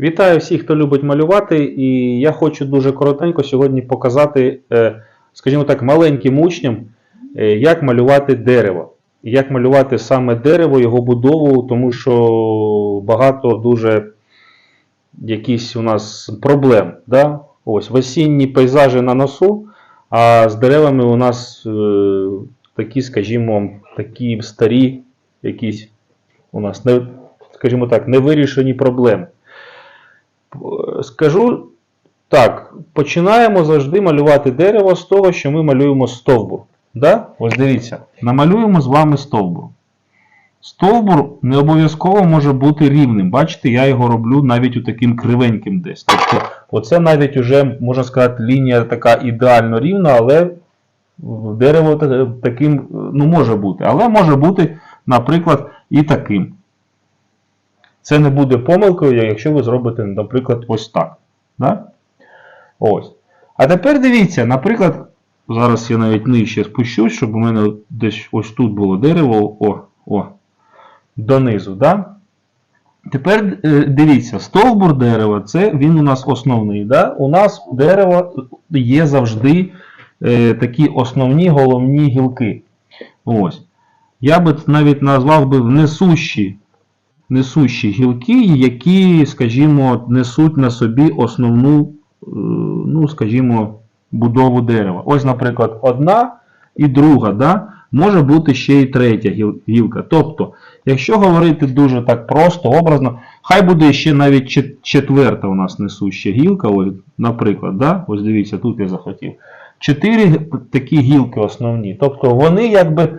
Вітаю всіх, хто любить малювати, і я хочу дуже коротенько сьогодні показати, е, скажімо так, маленьким учням, е, як малювати дерево. Як малювати саме дерево, його будову, тому що багато дуже якісь у нас проблем. Да? Ось осінні пейзажі на носу, а з деревами у нас е, такі, скажімо, такі старі, якісь у нас, скажімо так, невирішені проблеми. Скажу так, починаємо завжди малювати дерево з того, що ми малюємо стовбур. Да? Ось дивіться, намалюємо з вами стовбур. Стовбур не обов'язково може бути рівним. Бачите, я його роблю навіть у таким кривеньким десь. Тобто, оце навіть уже, можна сказати, лінія така ідеально рівна, але дерево таким ну, може бути. Але може бути, наприклад, і таким. Це не буде помилкою, якщо ви зробите, наприклад, ось так. Да? Ось. А тепер дивіться, наприклад, зараз я навіть нижче спущусь, щоб у мене десь ось тут було дерево, о, о, донизу. Да? Тепер е, дивіться, стовбур дерева, це він у нас основний. Да? У нас у дерева є завжди е, такі основні головні гілки. Ось. Я би навіть назвав би несущі несущі гілки, які, скажімо, несуть на собі основну, е, ну, скажімо, будову дерева. Ось, наприклад, одна і друга, да? може бути ще і третя гілка. Тобто, якщо говорити дуже так просто, образно, хай буде ще навіть четверта у нас несуща гілка, ось, наприклад, да? ось дивіться, тут я захотів. Чотири такі гілки основні. Тобто вони якби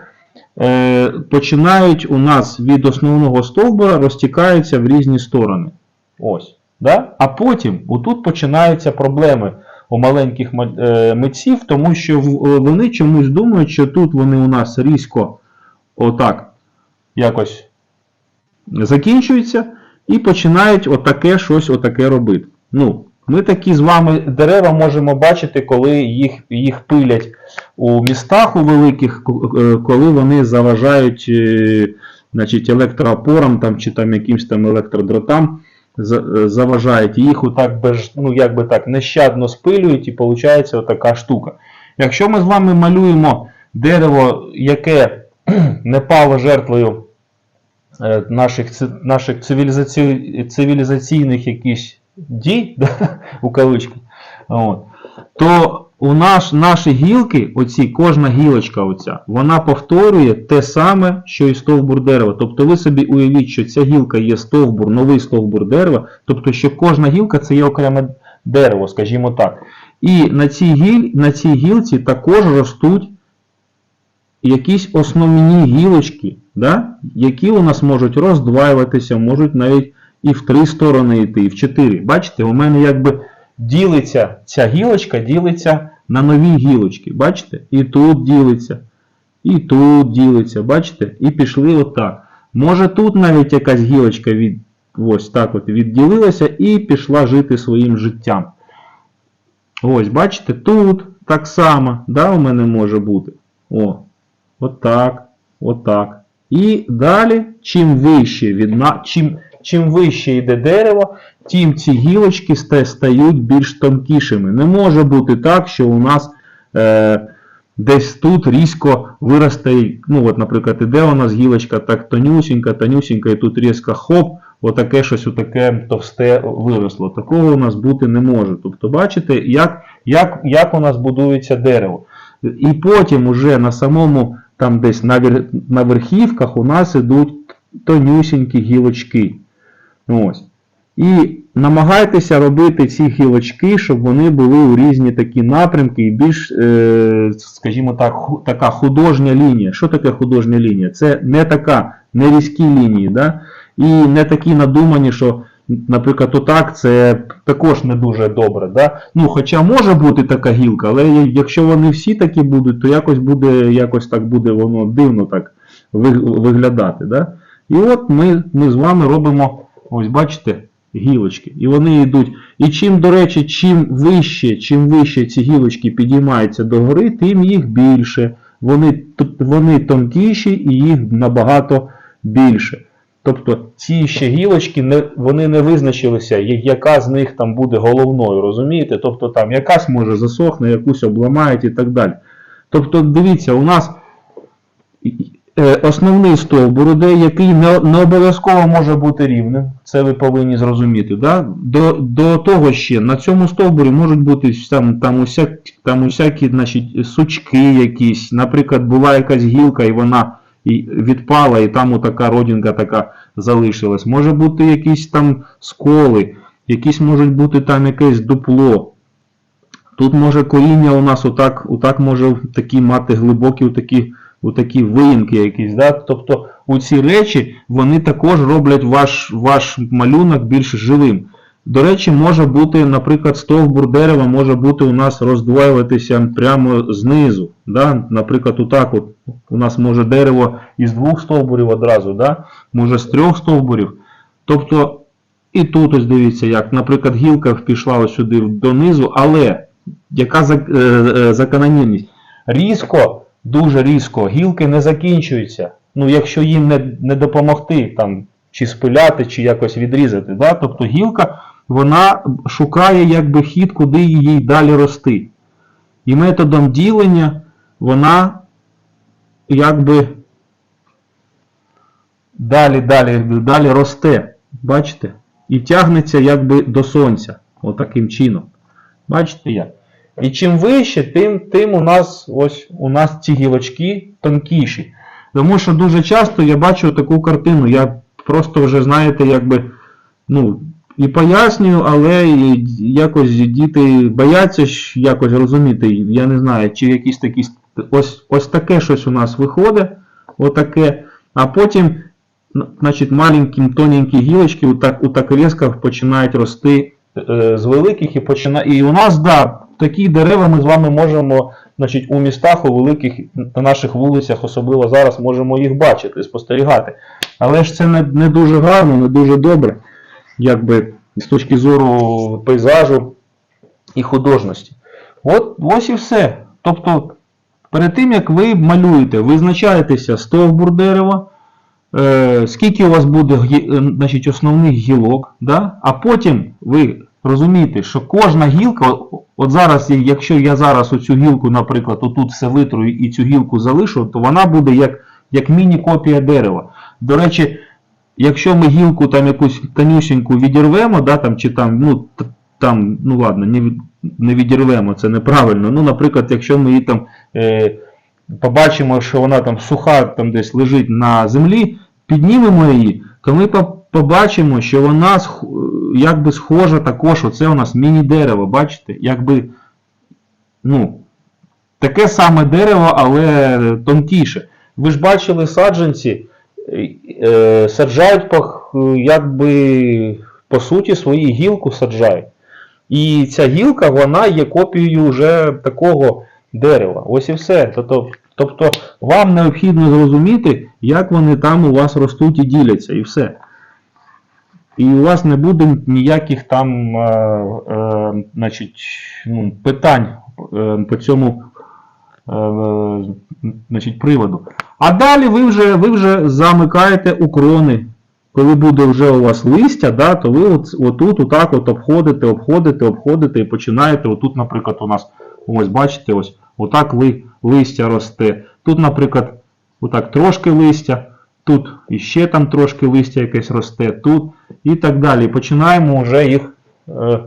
починають у нас від основного стовбура, розтікаються в різні сторони. Ось. Да? А потім отут починаються проблеми у маленьких е, митців, тому що е, вони чомусь думають, що тут вони у нас різко отак якось закінчуються і починають отаке щось отаке робити. Ну, ми такі з вами дерева можемо бачити, коли їх, їх пилять у містах у великих, е, коли вони заважають е, значить, електроопорам там, чи там якимсь там електродротам, е, заважають їх отак без, ну, якби так, нещадно спилюють і виходить отака штука. Якщо ми з вами малюємо дерево, яке не пало жертвою наших, наших цивілізаційних якісь дій, да, у кавичках, от, то у нас наші гілки, оці, кожна гілочка, оця, вона повторює те саме, що і стовбур дерева. Тобто ви собі уявіть, що ця гілка є стовбур, новий стовбур дерева, тобто, що кожна гілка це є окреме дерево, скажімо так. І на цій, гіль, на цій гілці також ростуть якісь основні гілочки, да? які у нас можуть роздваюватися, можуть навіть і в три сторони йти, і в чотири. Бачите, у мене якби ділиться ця гілочка, ділиться на нові гілочки. Бачите? І тут ділиться, і тут ділиться, бачите? І пішли отак. Може тут навіть якась гілочка від, ось так от відділилася і пішла жити своїм життям. Ось, бачите, тут так само, да, у мене може бути. О, отак, отак. І далі, чим вище від чим, чим вище йде дерево, тим ці гілочки стають більш тонкішими. Не може бути так, що у нас е, десь тут різко виросте, ну от, наприклад, іде у нас гілочка так тонюсінька, тонюсінька, і тут різко хоп, отаке щось отаке товсте виросло. Такого у нас бути не може. Тобто, бачите, як, як, як у нас будується дерево. І потім уже на самому там десь на, верхівках у нас ідуть тонюсінькі гілочки. Ось. І намагайтеся робити ці гілочки, щоб вони були у різні такі напрямки і більш, е, скажімо так, така художня лінія. Що таке художня лінія? Це не така, не різкі лінії, да? і не такі надумані, що, наприклад, отак це також не дуже добре. Да? Ну, хоча може бути така гілка, але якщо вони всі такі будуть, то якось буде, якось так буде воно дивно так виглядати. Да? І от ми, ми з вами робимо, ось бачите, гілочки. І вони йдуть. І чим, до речі, чим вище, чим вище ці гілочки підіймаються догори, тим їх більше. Вони, вони тонкіші і їх набагато більше. Тобто ці ще гілочки не, вони не визначилися, яка з них там буде головною, розумієте? Тобто там якась може засохне, якусь обламають і так далі. Тобто, дивіться, у нас основний стовбур іде, який не, обов'язково може бути рівним. Це ви повинні зрозуміти. Да? До, до того ще на цьому стовбурі можуть бути там, там, усяк, там усякі значить, сучки якісь. Наприклад, була якась гілка і вона відпала, і там отака родинка така залишилась. Може бути якісь там сколи, якісь можуть бути там якесь дупло. Тут може коріння у нас отак, отак може такі мати глибокі такі, такі виїмки якісь. Да? Тобто у ці речі вони також роблять ваш, ваш малюнок більш живим. До речі, може бути, наприклад, стовбур дерева може бути у нас роздвоюватися прямо знизу. Да? Наприклад, отак от у нас може дерево із двох стовбурів одразу, да? може з трьох стовбурів. Тобто, і тут ось дивіться, як, наприклад, гілка пішла ось сюди донизу, але яка за- е, е, закономірність? Різко, дуже різко, гілки не закінчуються. Ну, якщо їм не, не допомогти, там, чи спиляти, чи якось відрізати. Да? Тобто гілка вона шукає якби хід, куди їй далі рости. І методом ділення вона якби далі, далі, далі росте. Бачите? І тягнеться якби до сонця. Отаким чином. Бачите як? І чим вище, тим, тим у нас ось у нас ці гілочки тонкіші. Тому що дуже часто я бачу таку картину. Я просто вже, знаєте, якби, ну, і пояснюю, але і якось діти бояться якось розуміти. Я не знаю, чи якісь такі. Ось, ось таке щось у нас виходить. Отаке. А потім, значить, маленькі тоненькі гілочки отак, отак різко починають рости е, з великих і починає. І у нас, да, такі дерева ми з вами можемо, значить, у містах, у великих, на наших вулицях, особливо зараз, можемо їх бачити, спостерігати. Але ж це не, не дуже гарно, не дуже добре, якби з точки зору пейзажу і художності. От ось і все. Тобто, перед тим як ви малюєте, визначаєтеся стовбур дерева, е, скільки у вас буде е, значить, основних гілок, да? а потім ви розумієте, що кожна гілка, от зараз, якщо я зараз оцю гілку, наприклад, отут все витру і цю гілку залишу, то вона буде як, як міні-копія дерева. До речі, якщо ми гілку там якусь тонюсіньку відірвемо, да, там, чи там, ну, там, ну ладно, не, не відірвемо, це неправильно. Ну, наприклад, якщо ми її там е, побачимо, що вона там суха там десь лежить на землі, піднімемо її, то ми побачимо, що вона якби схожа також, оце у нас міні-дерево, бачите? Якби, ну, таке саме дерево, але тонкіше. Ви ж бачили саджанці, е, е, саджають по, якби, по суті свої гілку саджають. І ця гілка, вона є копією вже такого дерева. Ось і все. Тобто, тобто вам необхідно зрозуміти, як вони там у вас ростуть і діляться, і все. І у вас не буде ніяких там е, е, значить, ну, питань е, по цьому е, значить, приводу. А далі ви вже, ви вже замикаєте у крони. Коли буде вже у вас листя, да, то ви от, отут отак от обходите, обходите, обходите і починаєте. Отут, наприклад, у нас, ось бачите, ось отак ли, листя росте. Тут, наприклад, отак трошки листя, тут іще там трошки листя якесь росте, тут і так далі. Починаємо вже їх е,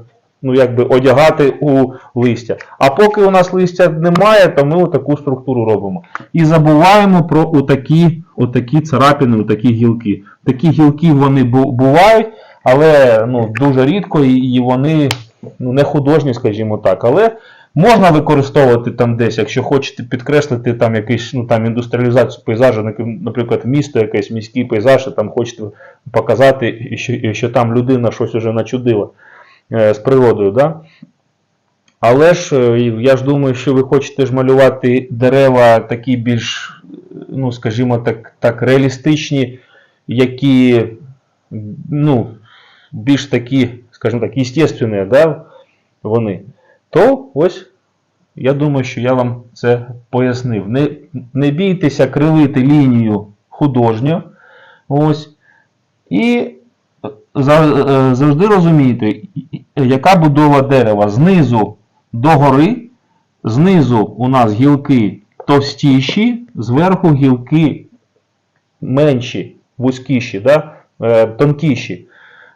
ну, якби, одягати у листя. А поки у нас листя немає, то ми таку структуру робимо. І забуваємо про отакі, отакі царапини, отакі гілки. Такі гілки вони бувають, але ну, дуже рідко і вони ну, не художні, скажімо так. Але можна використовувати там десь, якщо хочете підкреслити там якийсь ну, там, індустріалізацію пейзажу, наприклад, місто, якийсь міський пейзаж, і там хочете показати, що, що там людина щось уже начудила е, з природою. Да? Але ж е, я ж думаю, що ви хочете ж малювати дерева такі більш, ну скажімо так, так реалістичні, які ну, більш такі, скажімо так, естественні, да, вони. То ось я думаю, що я вам це пояснив. Не, не бійтеся кривити лінію художньо. Ось. І е, завжди розумійте, яка будова дерева знизу до гори, знизу у нас гілки товстіші, зверху гілки менші, вузькіші, да? е, тонкіші.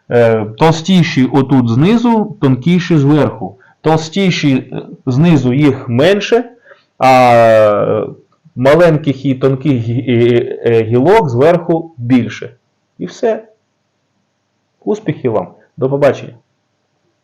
Е, Товстіші отут знизу, тонкіші зверху. Товстіші е, знизу їх менше, а е, маленьких і тонких е, гілок зверху більше. І все. Успіхів вам. До побачення.